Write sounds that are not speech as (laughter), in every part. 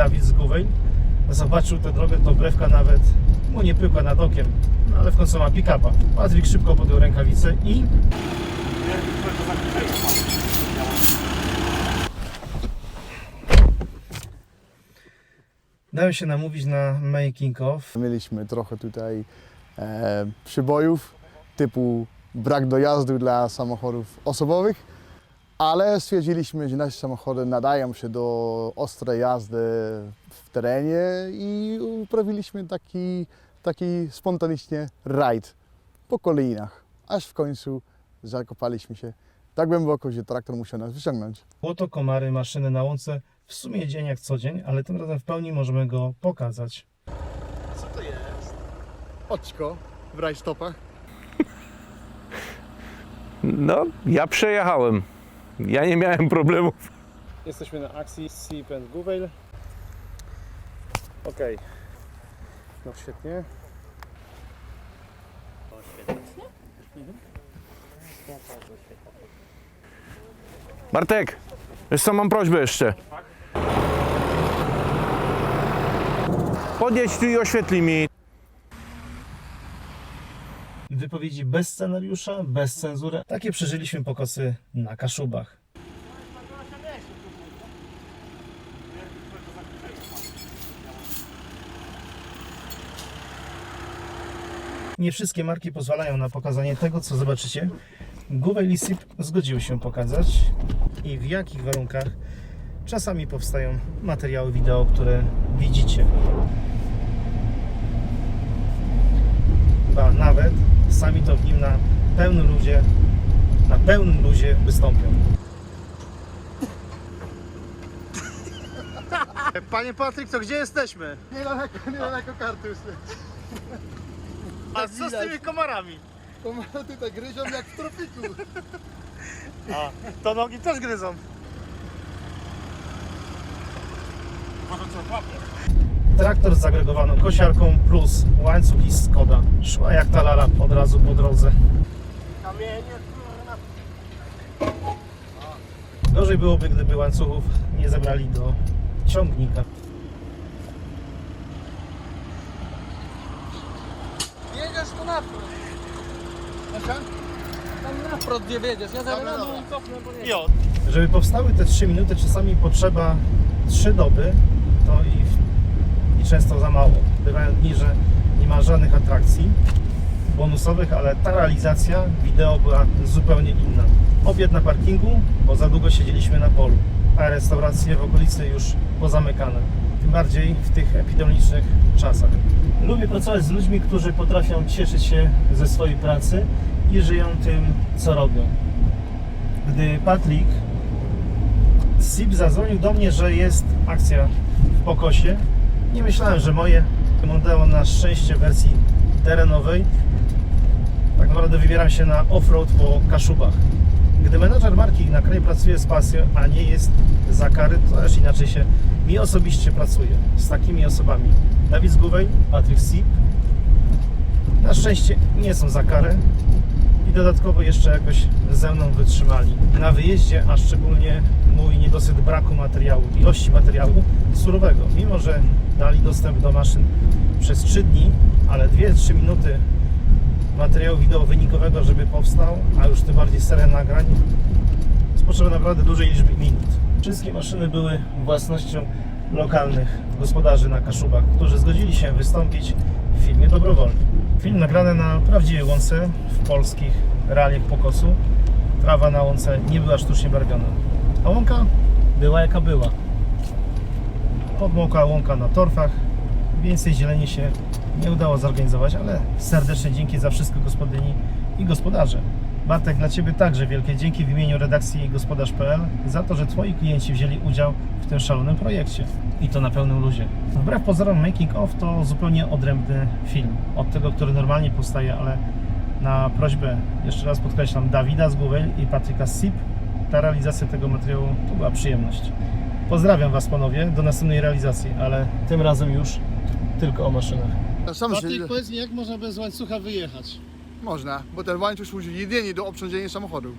Dawid z Gówej. Zobaczył tę drogę, to brewka nawet mu nie pyłka nad okiem, no ale w końcu ma pick-upa. Patryk szybko podjął rękawice i dałem się namówić na making of. Mieliśmy trochę tutaj e, przybojów typu brak dojazdu dla samochodów osobowych, ale stwierdziliśmy, że nasze samochody nadają się do ostrej jazdy w terenie i uprawiliśmy taki, taki spontanicznie rajd po kolejnach, aż w końcu zakopaliśmy się tak głęboko, że traktor musiał nas wyciągnąć. Błoto, komary, maszyny na łące. W sumie dzień jak co dzień, ale tym razem w pełni możemy go pokazać. Co to jest? Oczko w rajstopach. No, ja przejechałem. Ja nie miałem problemów. Jesteśmy na akcji Sip and Google. Ok. No świetnie. Bartek, wiesz co, mam prośbę jeszcze. Podjedź tu i oświetli mi. Wypowiedzi bez scenariusza, bez cenzury. Takie przeżyliśmy pokosy na Kaszubach. Nie wszystkie marki pozwalają na pokazanie tego, co zobaczycie. Google i SIP zgodziły się pokazać i w jakich warunkach czasami powstają materiały wideo, które widzicie. Ba nawet sami to w nim na pełnym luzie, na pełnym luzie wystąpią. Panie Patryk, to gdzie jesteśmy? Niedaleko, niedaleko kartus. A co z tymi komarami? Komary tutaj gryzią jak w tropiku. A, to nogi też gryzą. Może co łapie? Traktor z zagregowaną kosiarką plus łańcuch i Skoda. Szła jak ta lala od razu po drodze. Kamienie, Gorzej byłoby, gdyby łańcuchów nie zabrali do ciągnika. Jedziesz tu na wprost. Tam na wprost gdzie wiedziesz. Ja zaraz cofnę, bo nie Żeby powstały te 3 minuty, czasami potrzeba 3 doby, to i, i często za mało. Bywają dni, że nie ma żadnych atrakcji bonusowych, ale ta realizacja wideo była zupełnie inna. Obiad na parkingu, bo za długo siedzieliśmy na polu, a restauracje w okolicy już pozamykane. Tym bardziej w tych epidemicznych czasach. Lubię pracować z ludźmi, którzy potrafią cieszyć się ze swojej pracy i żyją tym, co robią. Gdy Patrick SIP zadzwonił do mnie, że jest akcja w Pokosie. Nie myślałem, że moje Mondeo na szczęście w wersji terenowej. Tak naprawdę wybieram się na offroad po Kaszubach. Gdy menadżer marki na kraju pracuje z pasją, a nie jest za kary, to też inaczej się mi osobiście pracuje z takimi osobami. Dawid Zgówej, Patryk Sip. Na szczęście nie są za karę i dodatkowo jeszcze jakoś ze mną wytrzymali. Na wyjeździe, a szczególnie mój niedosyt braku materiału, ilości materiału surowego. Mimo, że dali dostęp do maszyn przez 3 dni, ale 2-3 minuty materiału wideo wynikowego, żeby powstał, a już tym bardziej seria nagrań, jest potrzeba naprawdę dużej liczby minut. Wszystkie maszyny były własnością lokalnych gospodarzy na Kaszubach, którzy zgodzili się wystąpić w filmie dobrowolnie. Film nagrany na prawdziwej łące w polskich realiach pokosu. Trawa na łące nie była sztucznie barwiona, a łąka była jaka była. Podmokła łąka na torfach, więcej zieleni się nie udało zorganizować, ale serdecznie dzięki za wszystko gospodyni i gospodarze. Bartek, dla Ciebie także wielkie dzięki w imieniu redakcji gospodarz.pl za to, że Twoi klienci wzięli udział w tym szalonym projekcie. I to na pełnym luzie. Wbrew pozorom Making of to zupełnie odrębny film od tego, który normalnie powstaje, ale na prośbę, jeszcze raz podkreślam, Dawida z Google i Patryka SIP, ta realizacja tego materiału to była przyjemność. Pozdrawiam Was panowie, do następnej realizacji, ale tym razem już tylko o maszynach. Sam się, Patryk, powiedz mi, jak można bez łańcucha wyjechać? można, bo ten łańcuch służy jedynie do obciążenia samochodu.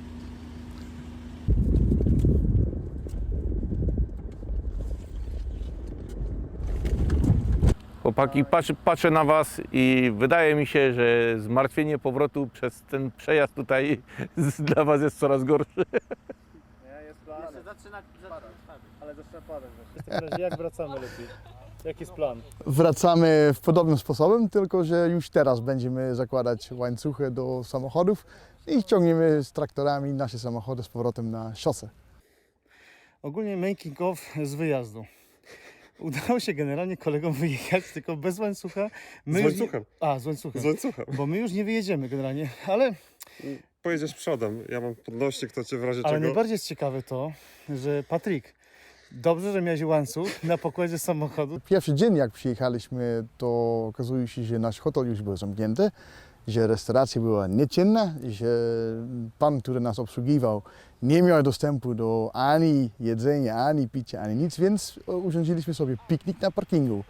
Chłopaki, patrzę, patrzę na Was i wydaje mi się, że zmartwienie powrotu przez ten przejazd tutaj (laughs) dla Was jest coraz gorsze. Jest plan, Zaczyna, ale zaczyna padać. W takim razie jak wracamy lepiej? Jaki jest plan? Wracamy w podobnym sposobem, tylko że już teraz będziemy zakładać łańcuchy do samochodów i ciągniemy z traktorami nasze samochody z powrotem na szosę. Ogólnie making of z wyjazdu. Udało się generalnie kolegom wyjechać, tylko bez łańcucha. My Z już nie- łańcuchem. A, z łańcuchem. Z łańcuchem. Bo my już nie wyjedziemy generalnie, ale, Pojedziesz przodem, ja mam podnośnik, to cię w razie ale czego... najbardziej jest ciekawe to, że Patryk, dobrze, że miałeś łańcuch na pokładzie samochodu. Pierwszy dzień jak przyjechaliśmy, to okazuje się, że nasz hotel już był zamknięty, że restauracja była nieczynna, że pan, który nas obsługiwał, nie miał dostępu do ani jedzenia, ani picia, ani nic, więc urządziliśmy sobie piknik na parkingu.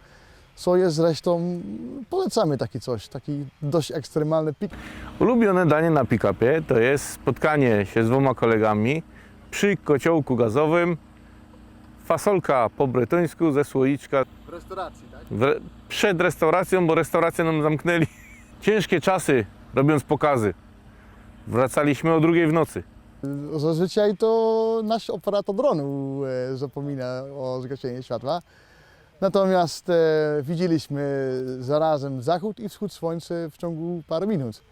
Co jest zresztą, polecamy takie coś, taki dość ekstremalny piknik. Ulubione danie na pick-upie to jest spotkanie się z dwoma kolegami przy kociołku gazowym, fasolka po bretońsku ze słoiczka W restauracji, tak? w przed restauracją, bo restaurację nam zamknęli. (laughs) Ciężkie czasy robiąc pokazy. Wracaliśmy o drugiej w nocy. Zazwyczaj to nasz operator dronu e, zapomina o zgaszeniu światła. Natomiast e, widzieliśmy zarazem zachód i wschód słońca w ciągu paru minut.